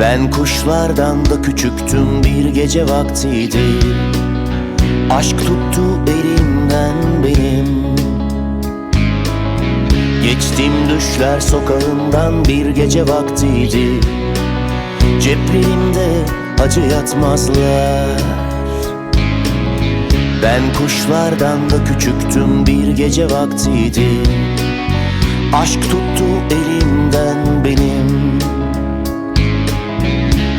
Ben kuşlardan da küçüktüm bir gece vaktiydi. Aşk tuttu elimden benim. Geçtim düşler sokağından bir gece vaktiydi. Ceplerimde acı yatmazlar. Ben kuşlardan da küçüktüm bir gece vaktiydi. Aşk tuttu elimden benim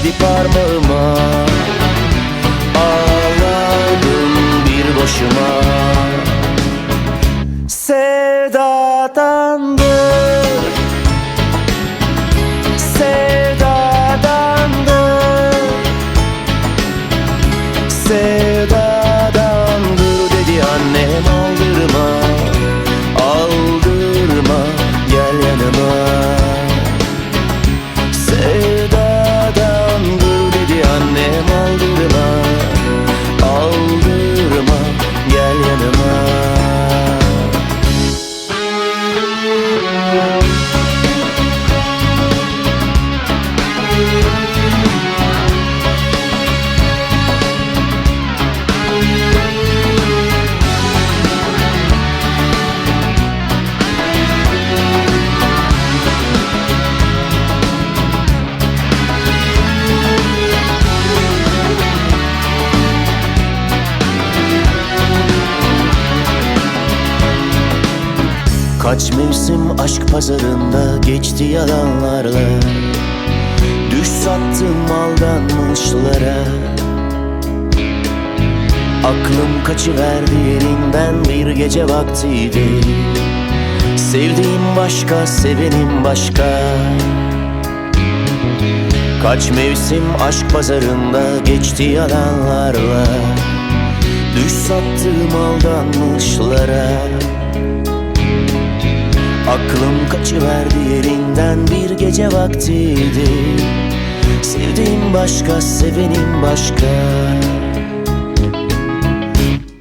konsa body Kaç mevsim aşk pazarında geçti yalanlarla. Düş sattım aldanmışlara Aklım kaçıverdi yerinden bir gece vaktiydi. Sevdiğim başka, sevenim başka. Kaç mevsim aşk pazarında geçti yalanlarla. Düş sattım aldanmışlara Aklım kaçıverdi yerinden bir gece vaktiydi. Sevdiğim başka, sevenim başka.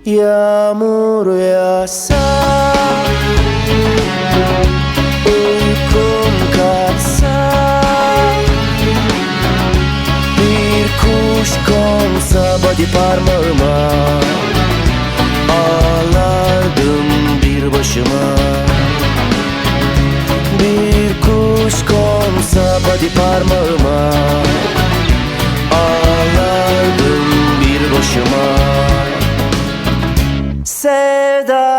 Yağmur yağsa Hadi parmağıma. Ağlardım bir boşuma Sevdadandır